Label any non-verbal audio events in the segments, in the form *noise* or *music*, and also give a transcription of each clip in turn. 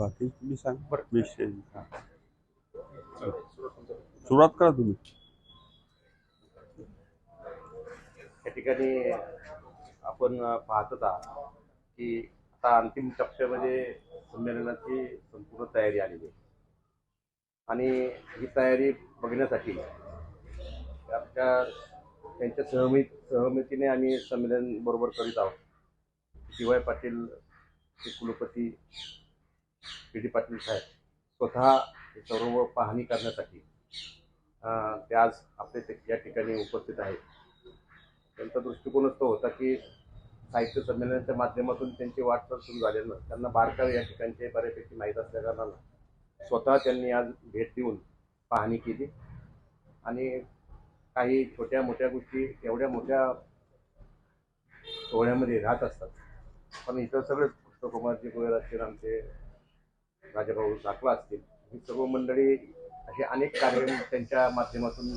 बाकी तुम्ही सांग. विषय. हा. सुरुवात करा तुम्ही. या ठिकाणी आपण पाहतच आहात की आता अंतिम टप्प्यामध्ये संमेलनाची संपूर्ण तयारी आलेली आहे. आणि ही तयारी बघण्यासाठी आमच्या त्यांच्या सहमती सहमतीने आम्ही संमेलन बरोबर करीत आहोत. डी वाय पाटील कुलपती पी डी पाटील साहेब स्वतः सर्व पाहणी करण्यासाठी ते आज आपल्या ते- या ठिकाणी उपस्थित आहेत. त्यांचा दृष्टिकोनच तो होता की साहित्य संमेलनाच्या माध्यमातून त्यांची वाटचाल सुरू झाल्यानं त्यांना बारकावे या ठिकाणचे बऱ्यापैकी माहीत असल्या कारणानं स्वतः त्यांनी आज भेट देऊन पाहणी केली. आणि काही छोट्या मोठ्या गोष्टी एवढ्या मोठ्या सोहळ्यामध्ये राहत असतात. पण इतर सगळेच कृष्णकुमारजी गोयल असतील आमचे राजाभाऊ दाखवा असतील ही सर्व मंडळी असे अनेक कार्यक्रम त्यांच्या माध्यमातून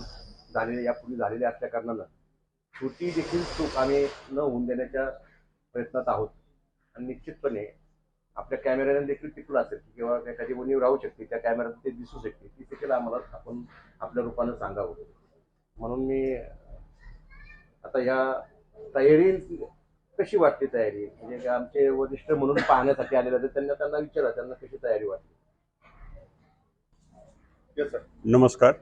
झालेले यापूर्वी झालेले असल्या कारणानं छोटी देखील चूक आम्ही न होऊन देण्याच्या प्रयत्नात आहोत. आणि निश्चितपणे आपल्या कॅमेऱ्याने देखील टिकलं असेल किंवा एखादी उणीव राहू शकते त्या कॅमेऱ्यात ते दिसू शकते ती देखील आम्हाला आपण आपल्या रूपानं सांगावं. म्हणून मी आता ह्या तयारी कशी वाटते तयारी? म्हणजे आमचे वरिष्ठ म्हणून पाहण्यासाठी आलेले होते त्यांना त्यांना विचारा त्यांना कशी तयारी वाटते? नमस्कार.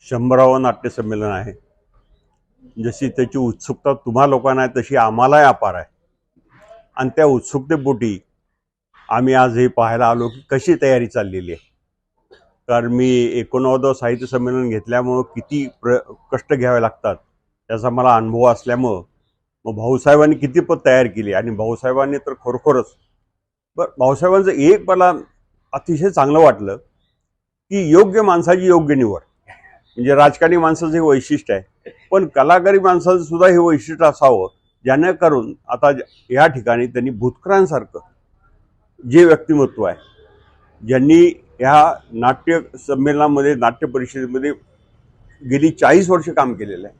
शंभरावं नाट्यसंमेलन आहे. जशी त्याची उत्सुकता तुम्हा लोकांना आहे तशी आम्हालाही अपार आहे. आणि त्या उत्सुकतेपोटी आम्ही आज हे पाहायला आलो की कशी तयारी चाललेली आहे. कारण मी एकोणनव्वदं साहित्य संमेलन घेतल्यामुळं किती प्र कष्ट घ्यावे लागतात. त्याचा मला अनुभव असल्यामुळं मग भाऊसाहेबांनी किती पद तयार केली? आणि भाऊसाहेबांनी तर खरोखरच बरं भाऊसाहेबांचं एक मला अतिशय चांगलं वाटलं की योग्य माणसाची योग्य निवड. म्हणजे राजकारणी माणसाचं हे वैशिष्ट्य आहे. पण कलाकारी माणसाचं सुद्धा हे वैशिष्ट्य असावं ज्याने करून आता या ठिकाणी त्यांनी भूतकरांसारखं जे व्यक्तिमत्व आहे ज्यांनी ह्या नाट्य संमेलनामध्ये नाट्य परिषदेमध्ये गेली चाळीस वर्ष काम केलेलं आहे.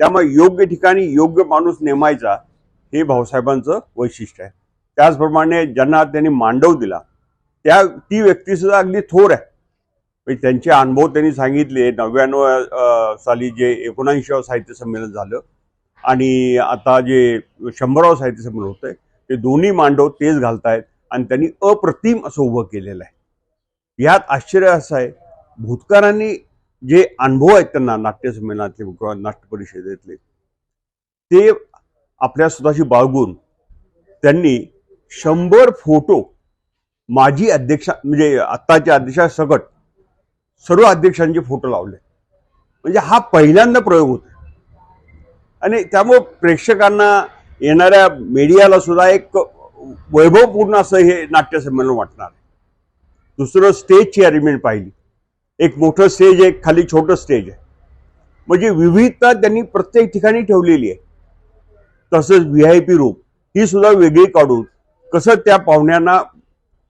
त्यामुळे योग्य ठिकाणी योग्य माणूस नेमायचा हे भाऊसाहेबांचं वैशिष्ट्य आहे. त्याचप्रमाणे ज्यांना त्यांनी मांडव दिला त्या ती व्यक्तीसुद्धा अगदी थोर आहे. म्हणजे त्यांचे अनुभव त्यांनी सांगितले नव्याण्णव साली जे एकोणऐंशीवं साहित्य संमेलन झालं आणि आता जे शंभरावं साहित्य संमेलन होतं ते दोन्ही मांडव तेच घालतायत आणि त्यांनी अप्रतिम असं उभं केलेलं आहे. यात आश्चर्य असं आहे भूतकारांनी जे अनुभव आहेत त्यांना नाट्यसंमेलनातले किंवा नाट्य परिषदेतले ते आपल्या स्वतःशी बाळगून त्यांनी शंभर फोटो माजी अध्यक्षा म्हणजे आत्ताच्या अध्यक्षासकट सर्व अध्यक्षांचे फोटो लावले. म्हणजे हा पहिल्यांदा प्रयोग होता आणि त्यामुळं प्रेक्षकांना येणाऱ्या मीडियाला सुद्धा एक वैभवपूर्ण असं हे नाट्यसंमेलन वाटणार दुसरं स्टेजची अरेंजमेंट पाहिली. एक मोठं स्टेज आहे खाली छोटं स्टेज आहे. म्हणजे विविधता त्यांनी प्रत्येक ठिकाणी ठेवलेली आहे. तसंच व्ही आय पी रूम ही सुद्धा वेगळी काढून कसं त्या पाहुण्यांना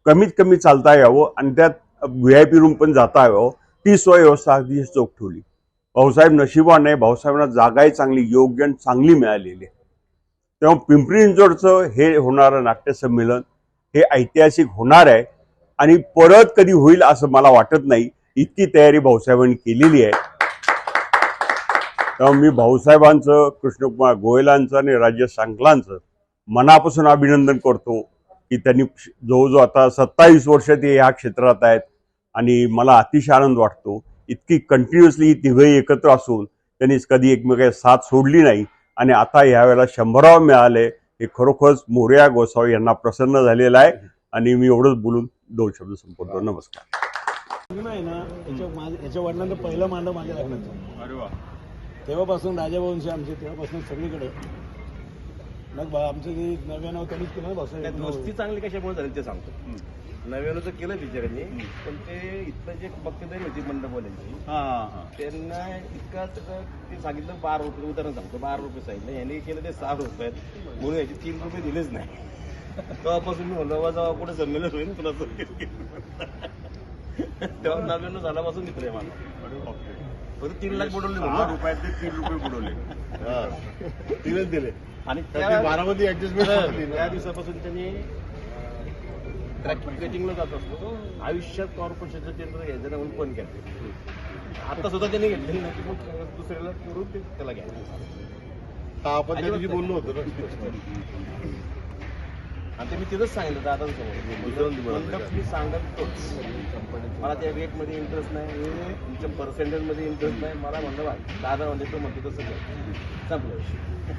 कमीत कमी चालता यावं आणि त्यात व्ही आय पी रूम पण जाता यावं ती सोय व्यवस्था अगदी चोख ठेवली. भाऊसाहेब नशिबाने भाऊसाहेबांना जागाही चांगली योग्य आणि चांगली मिळालेली आहे. तेव्हा पिंपरी चिंचवडचं हे होणारं नाट्यसंमेलन हे ऐतिहासिक होणार आहे आणि परत कधी होईल असं मला वाटत नाही. इतकी तयारी भाऊसाहेबांनी केलेली आहे. तेव्हा मी भाऊसाहेबांचं कृष्णकुमार गोयलांचं आणि राज्य सांगलांचं मनापासून अभिनंदन करतो की त्यांनी जवळजवळ आता सत्तावीस वर्ष ते या क्षेत्रात आहेत आणि मला अतिशय आनंद वाटतो. इतकी कंटिन्युअसली तिघही एकत्र असून त्यांनी कधी एकमेकाची साथ सोडली नाही आणि आता यावेळेला शंभरावं मिळाले हे खरोखरच मोर्या गोसावी यांना प्रसन्न झालेलं आहे. आणि मी एवढंच बोलून दोन शब्द संपवतो. नमस्कार. सिनेमा आहे ना याच्या माझ्या याच्या वडिलांचं पहिलं मांडव माझ्या लग्नाचं. अरे वा. तेव्हापासून राजावंशी आमचे तेव्हापासून सगळीकडे. मग बा- आमचं जे नव्याण्णव त्यांनीच केलं ना बसं दोस्ती चांगली कशामुळे झाली ते सांगतो. नव्यानं केलं बिचाऱ्यांनी पण ते इथलं जे बघतेदारी होती मंडपवाल्यांची. त्यांना इतका तर ते सांगितलं बारा रुपये उदाहरण सांगतो बारा रुपये सांगितलं. यांनी केलं ते सहा रुपये. आहेत. म्हणून याचे तीन रुपये दिलेच नाही. *laughs* तेव्हापासून मी म्हणलं "बा, जेव्हा कुठे संमेलन होईल तुला तेव्हा नव्याण्णव झाल्यापासून मित्र आहे मला तीन लाख बुडवले म्हणून. रुपयातले तीन रुपये बुडवले. तीनच दिले. आणि त्या बारामती ऍडजस्टमेंट त्या दिवसापासून त्यांनी ट्रॅकिंगला जात असतो आयुष्यात कॉर्पोरेशनचं टेंडर घ्यायचं नाही म्हणून पण घ्यायचं आता सुद्धा त्यांनी घेतलेलं नाही. मग दुसऱ्याला करून ते त्याला घ्यायचं. आपण बोललो होतो ना. आणि ते मी तिथंच सांगितलं दादा मी सांगत मला त्या रेटमध्ये इंटरेस्ट नाही हे तुमच्या पर्सेंटेजमध्ये इंटरेस्ट नाही. मला म्हणलं दादा म्हणजे तो म्हणतो तसं संपलं.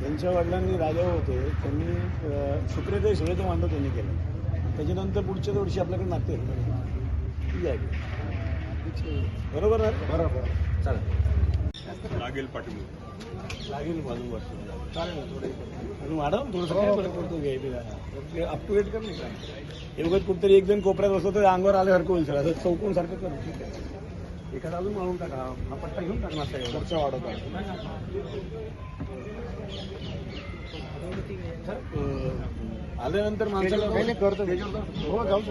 त्यांच्या वडिलांनी राजा होते. त्यांनी सुप्रियाताई सुळे मांडव त्यांनी केलं. त्याच्यानंतर पुढच्या वर्षी आपल्याकडे आहे. बरोबर ना बरोबर. चालेल. लागेल पाठीमागे लागेल बाजू वाटतं चालेल थोडे ना थोडंसं काय फरक पडतो घ्यायला? अप टू डेट कर नाही का हे उगाच कुठतरी एक जण कोपऱ्यात बसतो तर अंगावर आल्यासारखं होईल सर. असं चौकून सारखं कर. ठीक आहे. एखादा अजून मारून टाका. हा पट्टा घेऊन टाक नाश्ता खर्च वाढवत आल्यानंतर माणसाला हो जाऊ.